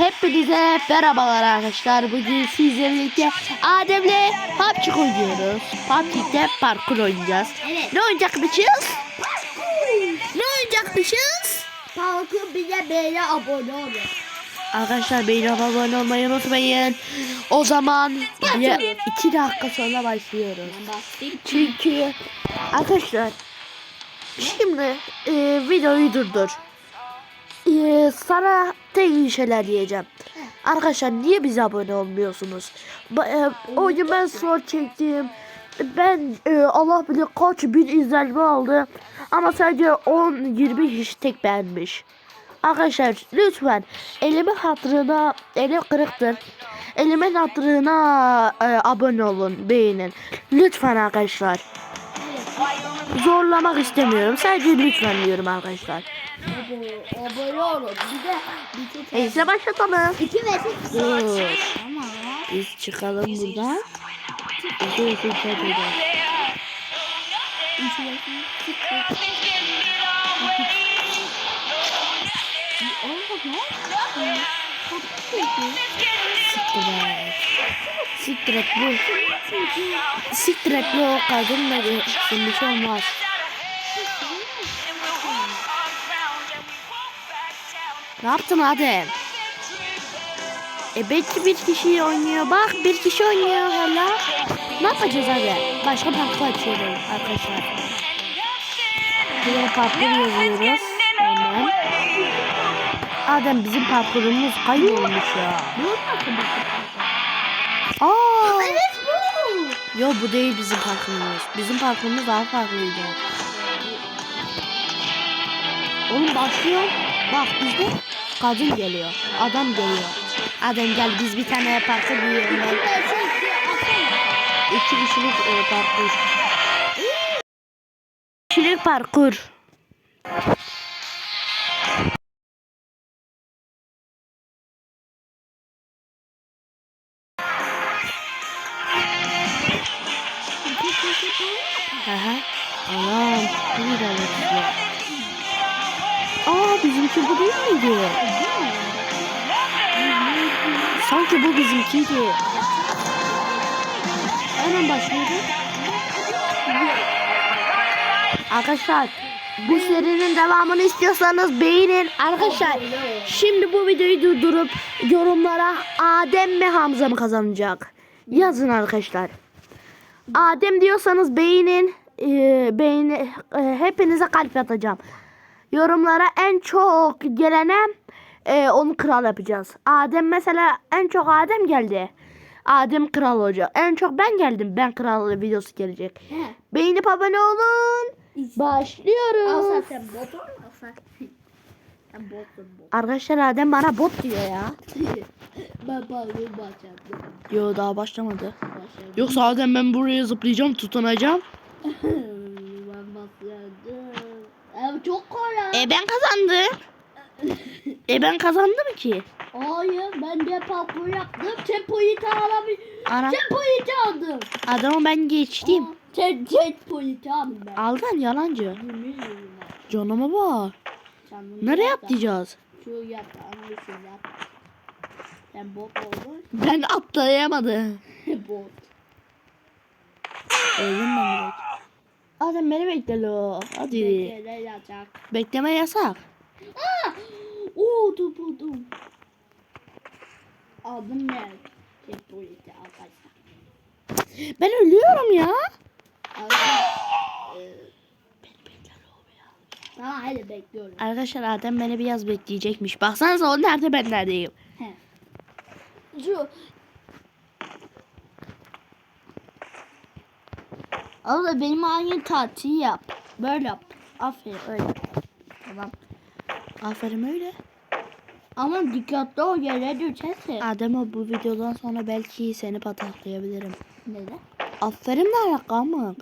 Hepinize merhabalar arkadaşlar. Bugün sizlerle birlikte Adem'le PUBG oynuyoruz. PUBG'de parkur oynayacağız. Evet. Ne oynayacakmışız? Ne oynayacakmışız? Kalkın bize böyle abone olun. Arkadaşlar beğeni abone olmayı unutmayın. O zaman ya, iki dakika sonra başlıyoruz. Çünkü arkadaşlar şimdi e, videoyu durdur. E, sana tek iyi şeyler diyeceğim. Arkadaşlar niye bize abone olmuyorsunuz? Ba- e, o gün ben soru çektim. Ben e, Allah bilir kaç bin izlenme aldı. Ama sadece 10-20 kişi tek beğenmiş. Arkadaşlar lütfen elimin hatırına elim kırıktır. Elimin hatırına e, abone olun, beğenin. Lütfen arkadaşlar. Zorlamak istemiyorum. Sadece lütfen diyorum arkadaşlar. Abone, abone olun. Bir de bir Neyse başlatalım. iki ve sekiz. Tamam. Biz çıkalım buradan. İki ve sekiz. Üç ve sekiz. Siktir et. Bu. Siktir et bu kadınla bir şey olmaz. Ne yaptın Adem? E belki bir kişi oynuyor. Bak bir kişi oynuyor hala. Ne yapacağız hadi? Başka parkur açıyoruz arkadaşlar. Buraya parkur yazıyoruz. Hemen. Adem bizim parkurumuz kaybolmuş ya. Aa. Yo bu değil bizim parkurumuz. Bizim parkurumuz daha farklıydı. Oğlum başlıyor. Bak bizde kadın geliyor. Adam geliyor. Adem gel biz bir tane yiyelim. Bir. İki kişilik e, parkur. Kişilik parkur. Sanki bu bizimkiydi. Hemen başlıyordu. Arkadaşlar bu serinin devamını istiyorsanız beğenin. Arkadaşlar şimdi bu videoyu durdurup yorumlara Adem mi Hamza mı kazanacak? Yazın arkadaşlar. Adem diyorsanız beğenin. Ee, beğeni e, hepinize kalp atacağım. Yorumlara en çok gelene e, onu kral yapacağız. Adem mesela en çok Adem geldi. Adem kral olacak. En çok ben geldim. Ben kral videosu gelecek. He. Beğenip abone olun. Al Başlıyoruz. sen bot ol. Al sen. Botsun bot. Arkadaşlar Adem bana bot diyor ya. Ben parkur başladım. Yo daha başlamadı. Başladım. Yoksa Adem ben buraya zıplayacağım tutunacağım. ben başladım. Çok kolay. E ben kazandım. E ben kazandım ki. Hayır ben de parkur yaptım. Checkpoint alabil. Ana Checkpoint aldım. adamı ben geçtim. Aa, Check, checkpoint aldım ben. Aldın yalancı. Canıma bak. Bunu Nereye yap atlayacağız? Şu yap anlıyorsun yap. Sen bot oldun. Ben atlayamadım. bot. Öldüm ben direkt. Adem beni bekle lo. Hadi. Bekleme yasak. Aa! Oo dur buldum. Aldım ben. Checkpoint'i arkadaşlar. Ben ölüyorum ya. Tamam hadi bekliyorum. Arkadaşlar Adem beni biraz bekleyecekmiş. Baksanıza o nerede ben neredeyim. He. Şu. Abla benim aynı tatil yap. Böyle yap. Aferin öyle. Tamam. Aferin öyle. Ama dikkatli ol yere düşerse. Adem o bu videodan sonra belki seni pataklayabilirim. Neden? Aferin ne alaka mı?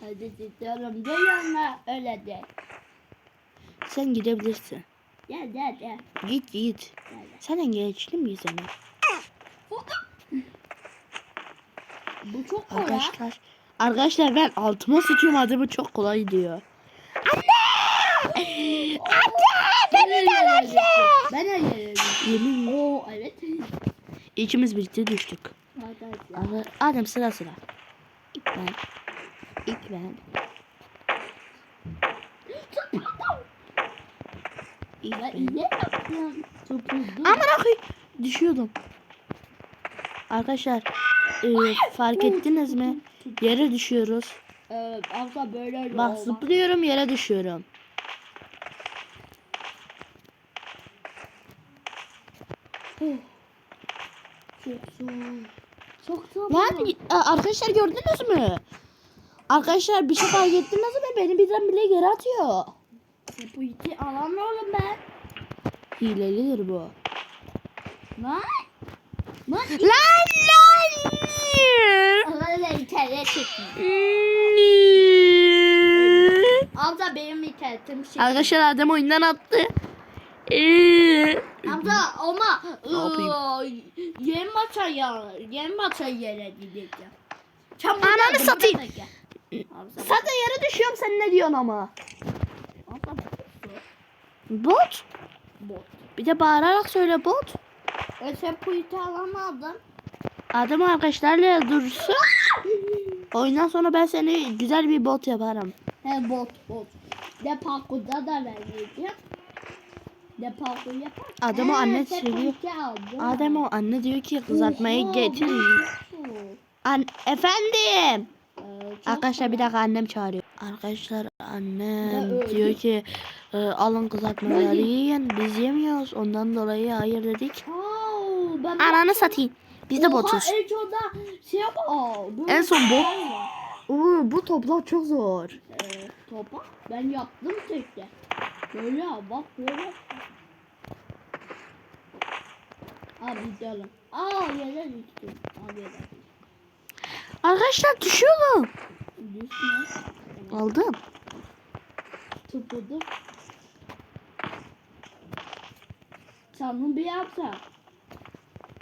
Hadi istiyorum de yanına öyle de. Sen gidebilirsin. Gel gel gel. Git git. gel. Sen geçtin mi seni? Bu çok kolay. Arkadaşlar. Arkadaşlar ben altıma sıçıyorum Adem'i çok kolay diyor. Anne! Beni de bekle. Ben yerim. Yemin Oo evet. İkimiz birlikte düştük. Arkadaşlar. Ad- Adem sıra sıra. İlk ben. İlk ben. İlk Ben iyi. Aman akıyım. Düşüyordum. Arkadaşlar e, fark ettiniz mi? Yere düşüyoruz. Evet abla böyle Bak zıplıyorum yere düşüyorum. Çok zor. Çok. Lan arkadaşlar gördünüz mü? Arkadaşlar bir şey fark ettiniz mi? Beni birden bile geri atıyor. Bu iki alan oğlum ben. Hilelidir bu. Lan. Lan. Lan lan. Öyle internet çekmiyor. Abla benim internetim şey. Arkadaşlar Adem oyundan attı. Ee, Abla ama Ne yapayım? ıı, yem maça ya yem maça yere gideceğim. Sen Ananı buradan da satayım. buraya gel. Abla, Zaten yere düşüyorum sen ne diyorsun ama? abla, Bot. bot. Bir de bağırarak söyle bot. E sen puyutu alamadın. Adem arkadaşlarla dursun. Oyundan sonra ben seni güzel bir bot yaparım. He bot bot. De parkurda da vereceğim. Adem o anne söylüyor. Adem o anne diyor ki kızartmayı getir. bu- An efendim. Ee, çok Arkadaşlar bir dakika annem çağırıyor. Arkadaşlar annem diyor ki e, alın kızartmaları yiyin. Biz yemiyoruz. Ondan dolayı hayır dedik. Ben Ananı satayım. Biz de botuz. En şey son. Oo, bu toplar çok zor. Ee, topa ben yaptım tekte. Böyle bak böyle. Abi gidelim. Aa yere düştüm. Abi yere düştüm. Arkadaşlar düşüyorum. Düşme. Aldım. Tıpıdım. Sanırım bir yapsa.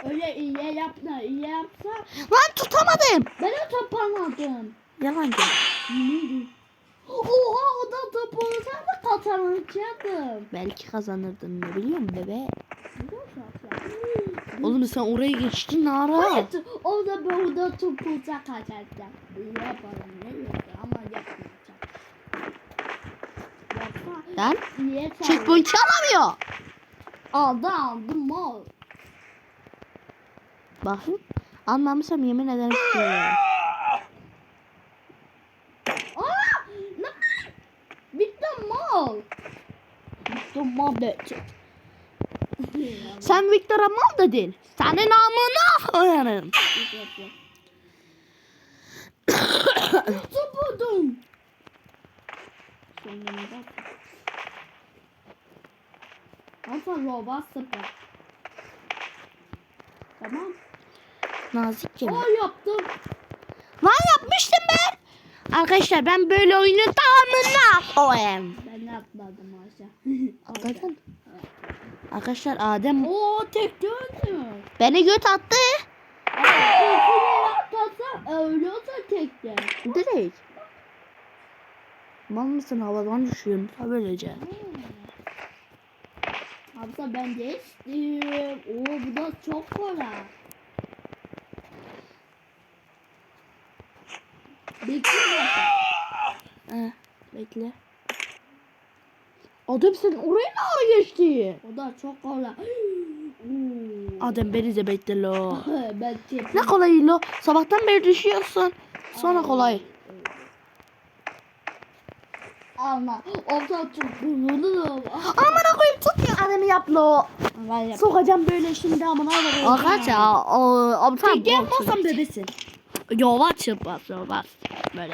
Öyle iyi yapma, iyi yapsa. Lan tutamadım. Ben de topamadım. Yalancı. Neydi? Oha o da top olsa da kazanacaktım. Belki kazanırdın ne biliyor musun bebe? Oğlum sen oraya geçtin ara. Hayır, o da burada topuza kaçacak. Yaparım ne yapar ama yapmayacak. Yapma. Lan checkpoint alamıyor. Aldı aldım mal. Bakın. Anlamışsam yemin ederim tutuyorum. Aa! Ne? Bitti mal. Dedi. Sen Victor'a mal dedin. Senin namına koyarım. Topudum. Sonunda. Alfa robot sıfır. Tamam. Nazikçe mi? Aa yaptım. Lan yapmıştım ben. Arkadaşlar ben böyle oyunu tamamına koyayım. Ben de atladım aşağı. Atladın. Arkadaşlar Adem Oo tek döndüm. beni göt attı. Öyle olsa tekte. Direkt. Mal mısın havadan düşüyorsun böylece. Abla ben geçtim. Oo bu da çok kolay. Bekle He, bekle. Adem sen oraya ne ara geçti? O da çok kolay. Oo. Adem beni de bekle lo. Ne kolay lo. Sabahtan beri düşüyorsun. Sonra kolay. Ama o da çok bunu Amına koyayım tutmuyor. Adem'i yap lo. Sokacağım böyle şimdi amına koyayım. Arkadaşlar o aptal Tek yapmazsan bebesin. Yavaş yapmaz yavaş. Böyle.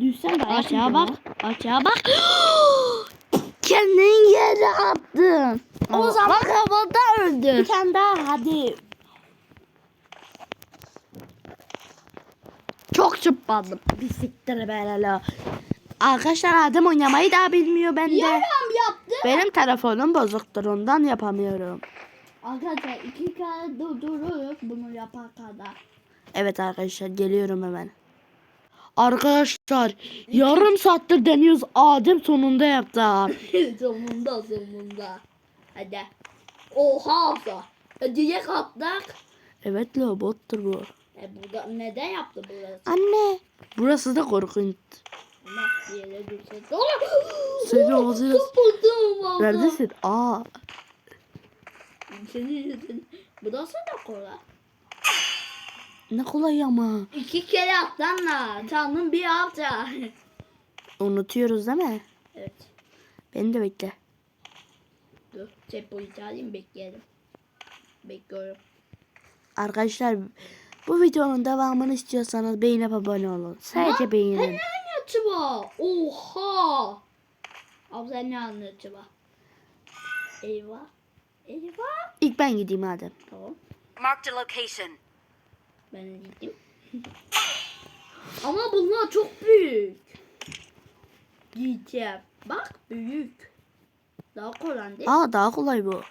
Düşsen de Aşağı bak. Aşağı bak. Kendin yere attın. O zaman havada öldü. Bir tane daha hadi. Çok çıpladım. Bisiktir böyle la. Arkadaşlar Adem oynamayı daha bilmiyor ben de. Yaram yaptı. Benim telefonum bozuktur ondan yapamıyorum. Arkadaşlar iki kere durdurup bunu yapan kadar. Evet arkadaşlar geliyorum hemen. Arkadaşlar yarım saattir deniyoruz. Adem sonunda yaptı. sonunda sonunda. Hadi. Oha abla. E, Direkt attık. Evet robottur bu. E burada neden yaptı burası? Anne. Burası da korkunç. Ama bir yere düşse. Ola! Seni abla. Neredesin? Aa. Senin yüzün. Burası da kolay. Ne kolay ama. İki kere atlanla. Tanrım bir hafta. Unutuyoruz değil mi? evet. Beni de bekle. Dur. Tempoyu alayım bekleyelim. Bekliyorum. Arkadaşlar bu videonun devamını istiyorsanız beğenip abone olun. Sadece beğenin. Ne anlatıyor? Oha. Abla ne anlatıyor? Eyvah. Eyvah. İlk ben gideyim Adem. Tamam. Marked a location. Ben gittim. Ama bunlar çok büyük. Gideceğim. Bak büyük. Daha kolay değil. Aa daha kolay bu.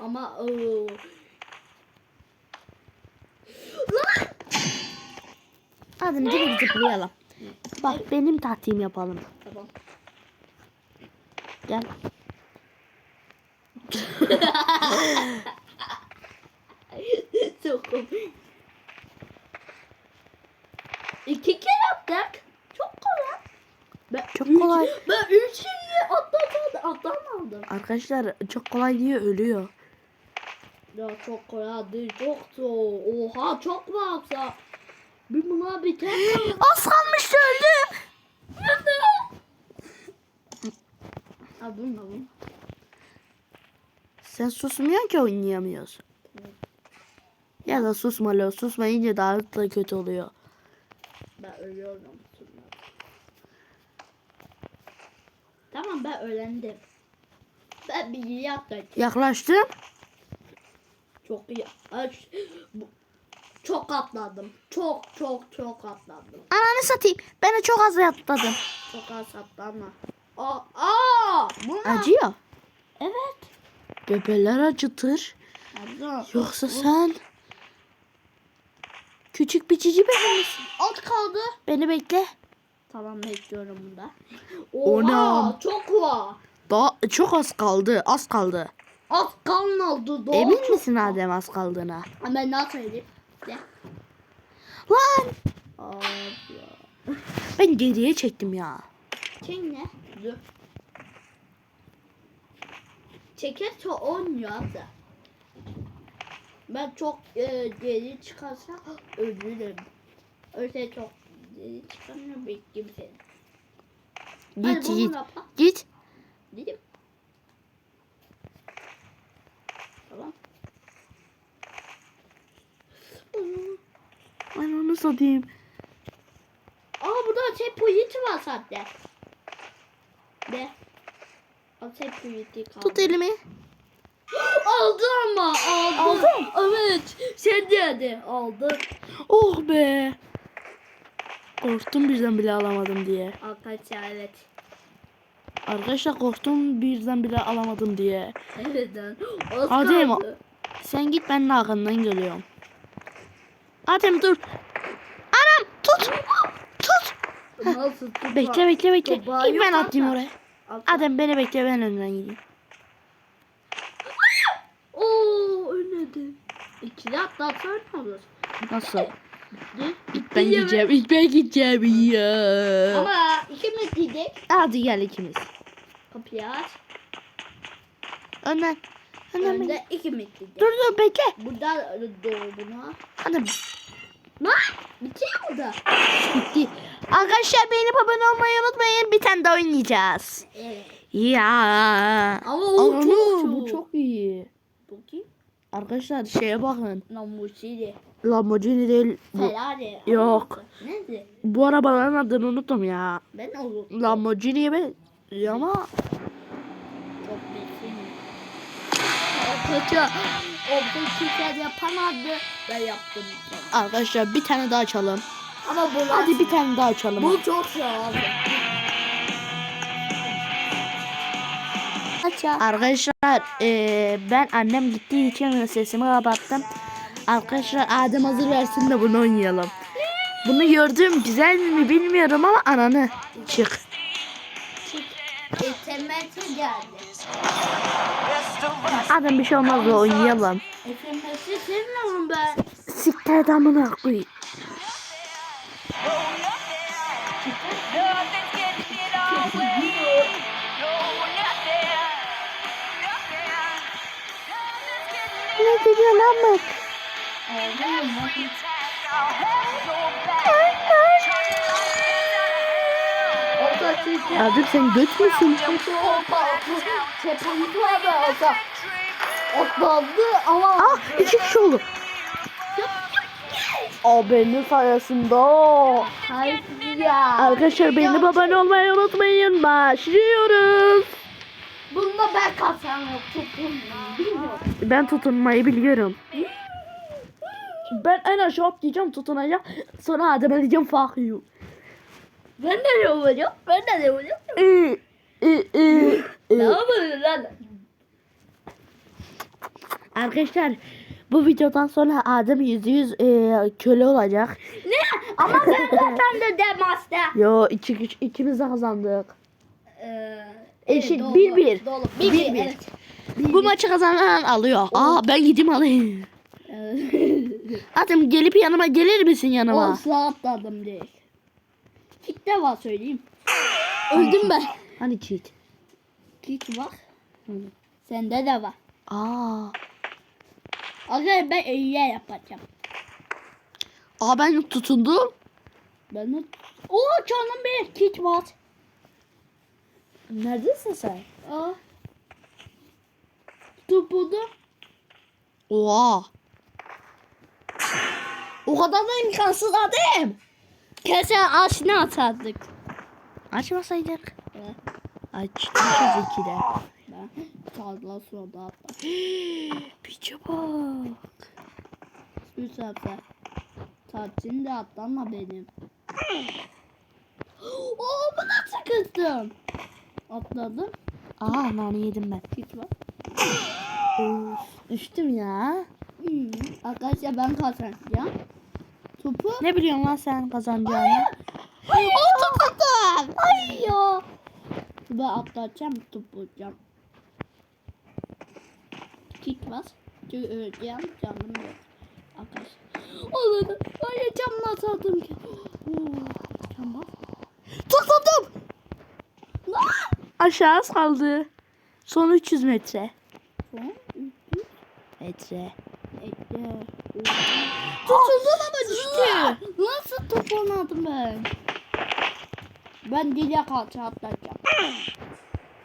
Ama ooo. Lan! Adem direkt zıplayalım. Bak benim taktiğim yapalım. Tamam. Gel. Çok komik. İki kere yaptık. Çok kolay. Ben Çok üç- kolay. Ben üç kere atladım. Atlamadım. Arkadaşlar çok kolay diye ölüyor. Ya çok kolay değil. Çok zor. Oha çok fazla. Bir buna biter mi? Öldüm. Ha bunu bunu. Sen susmuyorsun ki oynayamıyorsun. Ya da susma lo. Susmayınca daha da kötü oluyor. Ben ölüyorum. Tamam ben öğrendim. Ben bilgi yaptım. Yaklaştım. Çok iyi. Çok atladım. Çok çok çok atladım. Ananı satayım. Ben de çok az atladım. Çok az atlama. Aa, aa, bu ne? Acıyor. Evet. Bebeler acıtır. Abla. Yoksa sen küçük bir cici bebe misin? Alt kaldı. Beni bekle. Tamam bekliyorum bunda. Oha çok var. Daha çok az kaldı. Az kaldı. Az kalmadı. Daha Emin çok misin. Adem az kaldığına? Ha, Ben daha söyleyeyim. De. Lan Abla. ben geriye çektim ya. Çek ne? Dur. Çekerse olmuyor abla. Ben çok e, geri çıkarsam ölürüm. Öyle çok geri çıkamıyorum bekleyeyim seni. Git git. Git. Dedim. Tamam. Ben onu satayım. Aa burada şey poyiti var zaten. De. O şey poyiti kaldı. Tut elimi. Aldı ama aldı. Aldı Evet. Sen de hadi aldı. Oh be. Korktum birden bile alamadım diye. Arkadaşlar evet. Arkadaşlar korktum birden bile alamadım diye. Evet lan. Az kaldı. Sen git ben de arkandan geliyorum. Adem dur. Anam tut. Tut. Nasıl tutma? Bekle bekle bekle. İlk ben hatta. oraya. Adem beni bekle ben önden gideyim. Oo ölmedi. İkili atlatsan ne olur? Nasıl? De. İlk ben gideceğim. İlk ben gideceğim ya. Ama ikimiz dedik. Hadi gel ikimiz. Kapıyı aç. Önden. Önden ben. Önde ikimiz dedik. Dur dur bekle. Burada doğru buna. Adem Lan bitiyor burada. bitti. Arkadaşlar beğenip abone olmayı unutmayın. Bir tane daha oynayacağız. Evet. Ya. Ama o Ananı, çok bu çok iyi. Bakayım. Arkadaşlar şeye bakın. Lamborghini. Lamborghini değil. Bu, Ferrari. Yok. Neydi? bu arabaların adını unuttum ya. Ben unuttum. Lamborghini'ye ben ama Çok kötü. O yapamadı. Ben yaptım. arkadaşlar bir tane daha açalım. Ama bu Hadi bir tane daha açalım. Bu çok Arkadaşlar eee, ben annem gittiği için sesimi kapattım. Arkadaşlar Adem hazır versin de bunu oynayalım. Bunu gördüm güzel mi bilmiyorum ama ananı çık. Geldi. Adam bir şey olmaz oynayalım. Sevmiyorum ben. Siktir et amına Ne diyor lan bu? Abi sen göt müsün? Atladı ama. Ah iki kişi oldu. Aa benim sayesinde. Hayır ya. Arkadaşlar benim abone olmayı unutmayın. Başlıyoruz. Bunda ben kazanıyorum. Tuttum. Bilmiyorum. Ben tutunmayı biliyorum. Ben en aşağı atlayacağım tutunacağım. Sonra Adem'e diyeceğim fuck you. Ben de ne olacağım? Ben de ne olacağım? Ü, ü, Ne yapıyorsun lan? Arkadaşlar bu videodan sonra Adem yüzde yüz e, köle olacak. Ne? Ama ben zaten de demazdı. Yo iki, üç, ikimiz de kazandık. Ee, Eşit, dolu, bir bir. Dolu. Bir Bir bir. bir. Evet. Bu maçı kazanan alıyor. Aa ben gideyim alayım. Adem gelip yanıma gelir misin yanıma? Olsa atladım değil. İlk defa söyleyeyim. Öldüm ben. Hani cheat? Git bak. Sende de var. Aa. Arkadaşlar ben iyiye yapacağım. Aa ben tutundum. Ben de... Oo canım bir kit var. Neredesin sen? Aa. Dur burada. Oha. O kadar da imkansız Adem. Kesin aşina atardık. Açmasaydık. Evet. Açmışız ikide. Sağla sola atla. Piçe bak. Üç sefer. Tatçın da atlama benim. Oo bu nasıl kızdım? Atladım. Aa nane yedim ben. Kit var. Düştüm ya. Hmm. Arkadaşlar ben kazanacağım. Topu. Ne biliyorsun lan sen kazanacağını? Hayır tuttum. Hayır ya. Ben atlayacağım top bulacağım. Kit var. Çünkü öleceğim canım yok. Arkadaşlar. Olur. Hayır camla atladım ki. Tamam. Tutundum. Aşağı kaldı. Son 300 metre. Son Metre. Ekle. Tutundum ama düştü. Nasıl top oynadım ben? Ben dile kalça atlayacağım.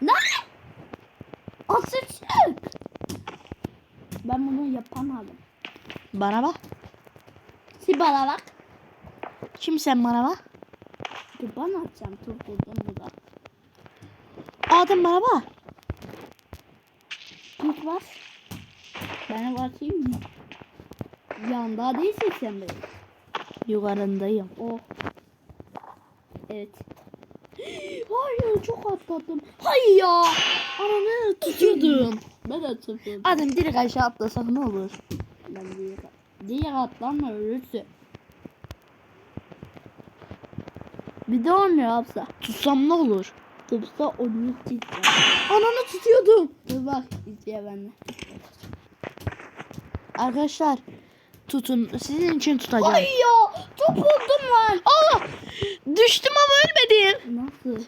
ne? Asıksın. Ben bunu yapamadım. Bana bak. Si bana bak. Kim sen bana bak? Dur ben atacağım top buldum burada. Adem bana bak. Git var. Ben atayım mı? Yanda sen benim. Yukarındayım. Oh. Evet. Hayır çok atladım. Hayır ya. Ananı tutuyordum. Ben de. Adem direkt aşağı atlasak ne olur? Ben diğer, diğer atlanma ölürsün. Bir de onu yapsa. Tutsam ne olur? Tutsa onu tutsa. Ananı tutuyordum. Dur bak izle bende. Arkadaşlar tutun. Sizin için tutacağım. Ay ya top oldum lan. Aa! Düştüm ama ölmedim. Nasıl?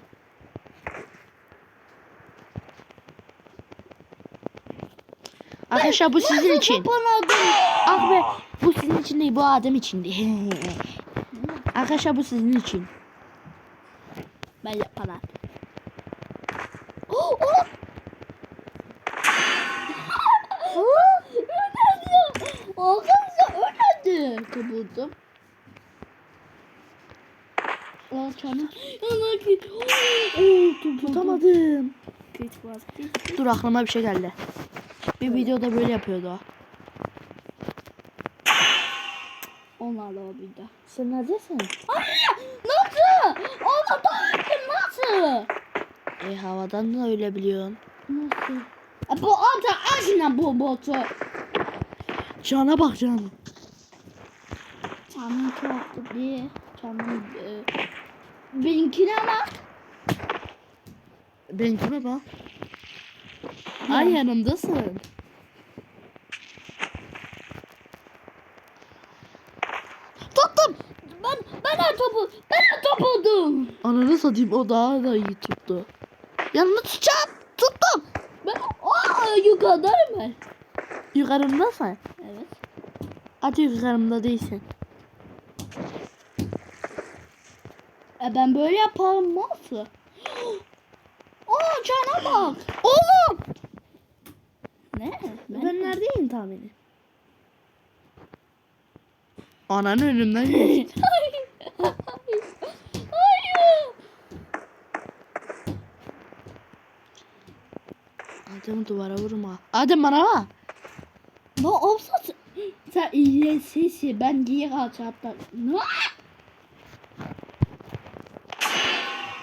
Arkadaşlar bu sizin için. Ah be bu sizin için değil bu Adem için değil. Arkadaşlar bu sizin için. Ben yapamadım. Oh, oh. Önerdi. Arkadaşlar canım. Yana git. Oo, tutamadım. Dur aklıma bir şey geldi. Bir videoda böyle yapıyordu o. Onlar da o de. Sen neredesin? Hayır. Nasıl? Ona öldüm nasıl? E havadan da öyle biliyorsun. Nasıl? E, Bu ata aşına bu botu. Cana bak can. Canım çok diye. Canım e, benimkine bak. Benimkime bak. Ay yanımdasın. Tuttum. Ben ben de topu ben de top oldum. Ananı satayım o daha da iyi tuttu. Yanını tutacağım. Tuttum. Ben aa yukarıdayım ben. Yukarımdasın. Evet. Hadi yukarımda değilsin. E ben böyle yaparım nasıl? Aa cana bak. Oğlum. Ne? Ben, neredeyim tahmini? Ananın önümden geçti. Hayır. Hayır. Adem'i duvara vurma. Adem bana bak. Ne olsa sen- sen iyi sesi ben diye açattım. Ne?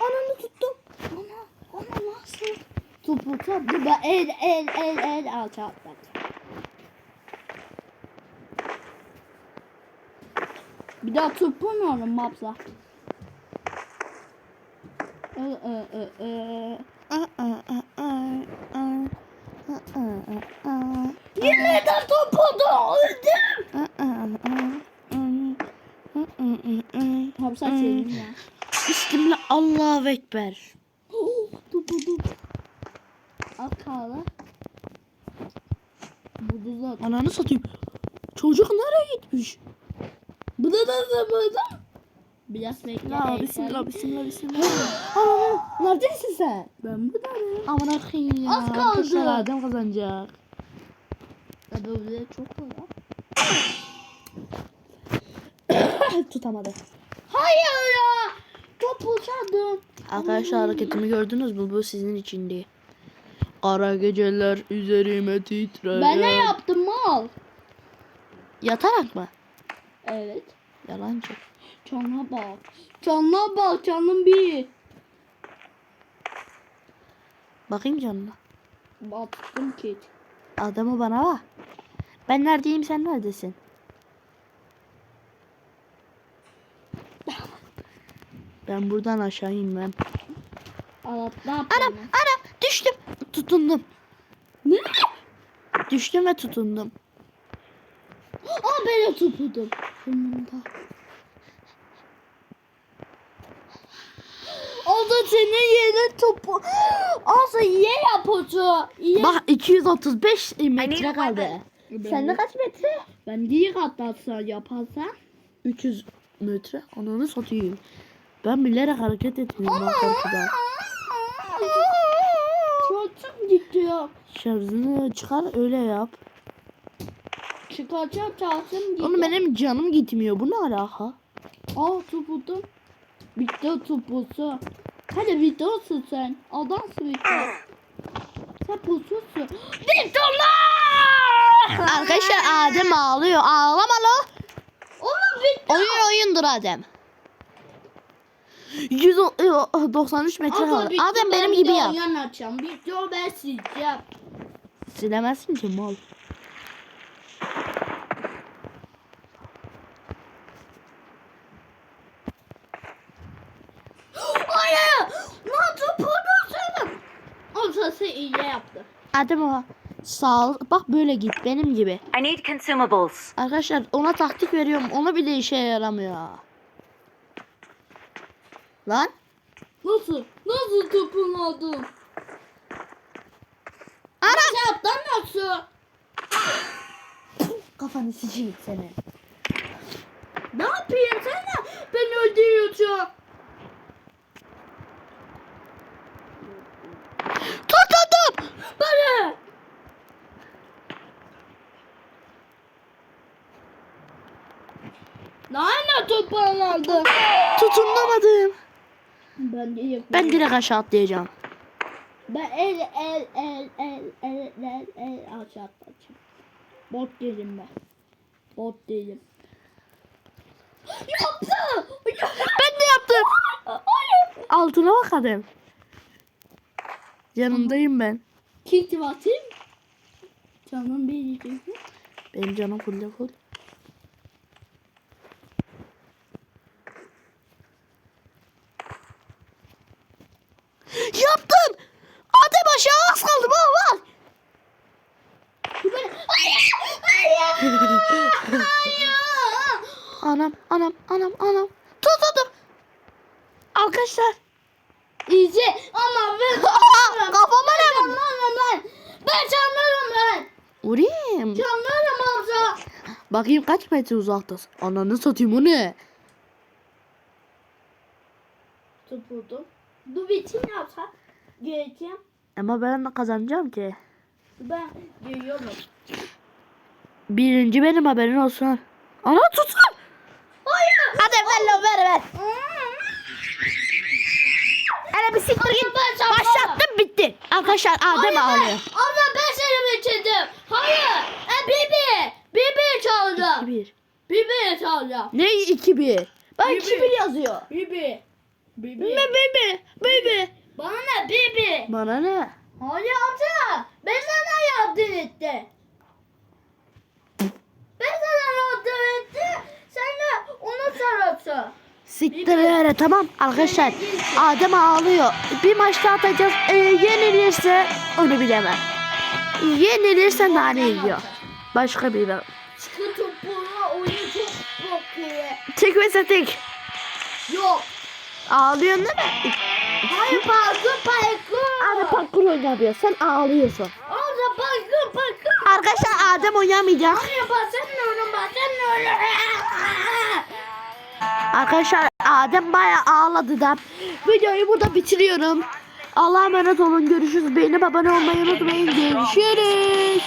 Ananı tuttum. Ana, ana nasıl? Topu tuttu ben el el el el açattım. Bir daha tutmuyorum. Ee, e, e, e. Yine de topu öldüm. Hapsa senin ya. Bismillah Allahu Ekber. Topu dur. Al kağıdı. Bu da zaten. Ananı satayım. Çocuk nereye gitmiş? Bu da da bu da. Biraz bekle. Ya bismillah bismillah bismillah. Ananı neredesin sen? Ben buradayım. Aman akıyım ya. Az kaldı. Arkadaşlar Adem kazanacak. Ya böyle çok var. Tutamadı. Hayır ya. Topu çaldım. Arkadaşlar hareketimi gördünüz mü? Bu sizin için değil. Kara geceler üzerime titrer. Ben ne yaptım mal? Yatarak mı? Evet. Yalancı. Canına bak. Canına bak canım bir. Bakayım canına. Baktım ki. Adamı bana bak. Ben neredeyim sen neredesin? Ben buradan aşağı inmem. Anam anam. Tutundum. Ne? Düştüm ve tutundum. Aa ben de. Sonunda. O da senin yeni topu. Asa ye yapıcı. Ye. Bak 235 metre kaldı. Sende kaç metre? Ben diye katlatsa yaparsan. 300 metre. Ananı satayım. Ben bilerek hareket etmiyorum bak korkudan. Gidiyor. Şarjını çıkar öyle yap. Çıkacağım çarşım gidiyor. Oğlum benim canım gitmiyor. Bu ne alaka? Aa topudum. Bitti topusu. Hadi videosun sen. Adamsın video. Sen pususun. Bitti! Arkadaşlar Adem ağlıyor. Ağlama lo. Oğlum bitti. Oyun oyundur Adem. 193 metre Ama kaldı. bitti, Adem ben benim gibi yap. Oyun açacağım. Video ben sileceğim. Silemezsin ki mal. Hayır. Nasıl pususun? O sesi iyi yaptı. Adem o sağ ol. Bak böyle git benim gibi. I need consumables. Arkadaşlar ona taktik veriyorum. Ona bile işe yaramıyor. Lan. Nasıl? Nasıl oldu? Ana. Aşağıdan nasıl? Kafanı sıçayım seni. Ne yapayım sen de beni öldürüyorsun. Tutundum. Bana. Topun oldu? Tutunamadım. Ben de yapıyorum. Ben direkt aşağı atlayacağım. Ben el el el el el el el aşağı atacağım. Bot değilim ben. Bot değilim. Yaptı! Ben de yaptım. Hayır! Altına bak Adem. Yanındayım ben. Kilit'i atayım. Canım benim. Benim canım full full. Yaptım. Adem aşağı az kaldı bak bak. Hayır. Hayır. Hayır. Anam anam anam. Tut tut tut. Arkadaşlar. İyice ama ben kafama ne vurdu? ben. Ben canlarım ben. Vurayım. Canlarım abla. Bakayım kaç metre uzaktasın. Ananı satayım o ne? Tutuldum. Bu bitim yapsa geleceğim. Ama ben de kazanacağım ki. Ben geliyorum. Birinci benim haberin olsun. Ana tutun. Hadi ver lan ver ver. Hele bir siktir git. Başlattım bitti. Arkadaşlar Adem Hayır, ağlıyor. Abla ben seni bitirdim. Hayır. E, Bibi. Bibi çalacağım. 2-1. Bibi çalacağım. Ne 2-1? Ben Bir, 2-1 bir. yazıyor. Bibi. Bibi. Ne baby? Baby. Bana ne Bibi? Bana ne? Hayır amca. Ben sana yardım ettim. Ben sana yardım ettim. Sen de onu sarılsın. Siktir hele tamam arkadaşlar. Adem ağlıyor. Bir maçta atacağız. Ee, yenilirse onu bilemem. Yenilirse nane yiyor. Başka bir ben. Tek ve tek. Yok. Ağlıyorsun değil mi? Hayır parkur parkur. Abi parkur oynamıyor. Sen ağlıyorsun. Orada parkur parkur. Arkadaşlar Adem oynamayacak. Hayır basamıyorum basamıyorum. Arkadaşlar Adem bayağı ağladı da. Videoyu burada bitiriyorum. Allah'a emanet olun. Görüşürüz. Beğenip abone olmayı unutmayın. Görüşürüz.